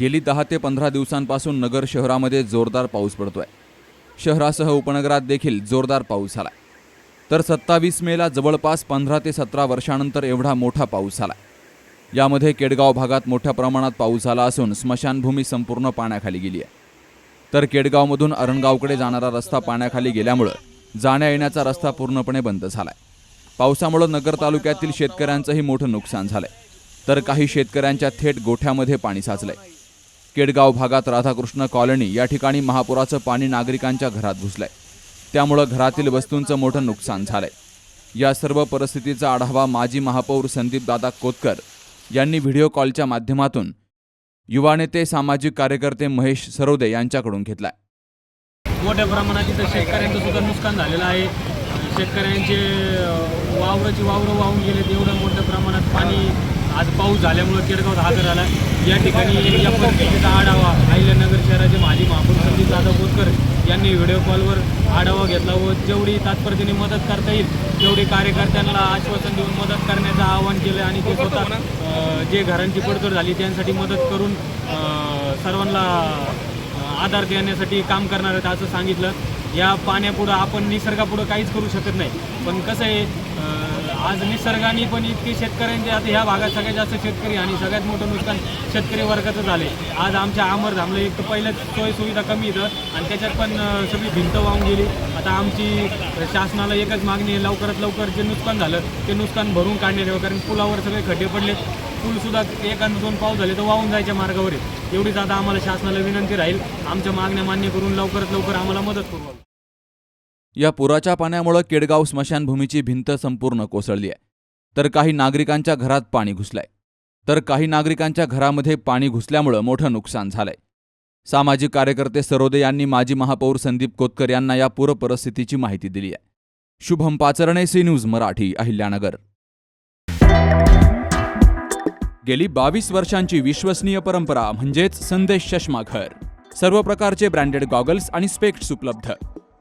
गेली दहा ते पंधरा दिवसांपासून नगर शहरामध्ये जोरदार पाऊस पडतोय. शहरासह उपनगरात देखील जोरदार पाऊस झालाय. तर सत्तावीस मेला जवळपास पंधरा ते सतरा वर्षानंतर एवढा मोठा पाऊस झाला यामध्ये केडगाव भागात मोठ्या प्रमाणात पाऊस झाला असून स्मशानभूमी संपूर्ण पाण्याखाली गेली आहे. तर केडगावमधून अरणगावकडे जाणारा रस्ता पाण्याखाली गेल्यामुळं जाण्या येण्याचा रस्ता पूर्णपणे बंद झालाय. पावसामुळं नगर तालुक्यातील शेतकऱ्यांचंही मोठं नुकसान झालंय. तर काही शेतकऱ्यांच्या थेट गोठ्यामध्ये पाणी साचलंय. केडगाव भागात राधाकृष्ण कॉलनी या ठिकाणी महापुराचं पाणी नागरिकांच्या घरात घुसलंय. त्यामुळं घरातील वस्तूंचं मोठं नुकसान झालंय. या सर्व परिस्थितीचा आढावा माजी महापौर संदीपदादा कोतकर यांनी व्हिडिओ कॉलच्या माध्यमातून युवा नेते सामाजिक कार्यकर्ते महेश सरोदे यांच्याकडून घेतलाय. मोठ्या प्रमाणात इथं शेतकऱ्यांचं सुद्धा नुकसान झालेलं आहे. शेतकऱ्यांचे वावराची वावरं वाहून गेले एवढं मोठ्या प्रमाणात पाणी आज पाऊस झाल्यामुळं केडगाव हजर आला या ठिकाणी या परिस्थितीचा आढावा अहिल्यानगर शहराचे माजी महापौर संदीप दादा बोरकर यांनी व्हिडिओ कॉलवर आढावा घेतला व जेवढी तात्पर्यतेने मदत करता येईल तेवढी कार्यकर्त्यांना आश्वासन देऊन मदत करण्याचं आवाहन केलं आणि ते स्वतः जे घरांची पडतोड झाली त्यांसाठी मदत करून सर्वांना आधार देण्यासाठी काम करणार आहेत असं सांगितलं. या पाण्यापुढं आपण निसर्गापुढं काहीच करू शकत नाही. पण कसं आहे आज निसर्गाने पण इतके शेतकऱ्यांचे आता ह्या भागात सगळ्यात जास्त शेतकरी आणि सगळ्यात मोठं नुकसान शेतकरी वर्गाचं झाले आज आमच्या आमर धामलं एक तर पहिल्याच सोय सुविधा कमी इथं आणि त्याच्यात पण सगळी भिंत वाहून गेली. आता आमची शासनाला एकच मागणी आहे लवकरात लवकर जे नुकसान झालं ते नुकसान भरून काढण्यात यावं. कारण पुलावर सगळे खड्डे पडलेत. पूलसुद्धा एक आणि दोन पाऊस झाले तर वाहून जायच्या मार्गावर आहे एवढीच आता आम्हाला शासनाला विनंती राहील. आमच्या मागण्या मान्य करून लवकरात लवकर आम्हाला मदत करू. या पुराच्या पाण्यामुळं केडगाव स्मशानभूमीची भिंत संपूर्ण कोसळली आहे. तर काही नागरिकांच्या घरात पाणी घुसलंय. तर काही नागरिकांच्या घरामध्ये पाणी घुसल्यामुळं मोठं नुकसान झालंय. सामाजिक कार्यकर्ते सरोदे यांनी माजी महापौर संदीप कोतकर यांना या पूरपरिस्थितीची माहिती दिली आहे. Shubham Pacharne C news Marathi Ahilyanagar. गेली बावीस वर्षांची विश्वसनीय परंपरा म्हणजेच संदेश चष्मा घर. सर्व प्रकारचे ब्रँडेड गॉगल्स आणि स्पेक्ट्स उपलब्ध.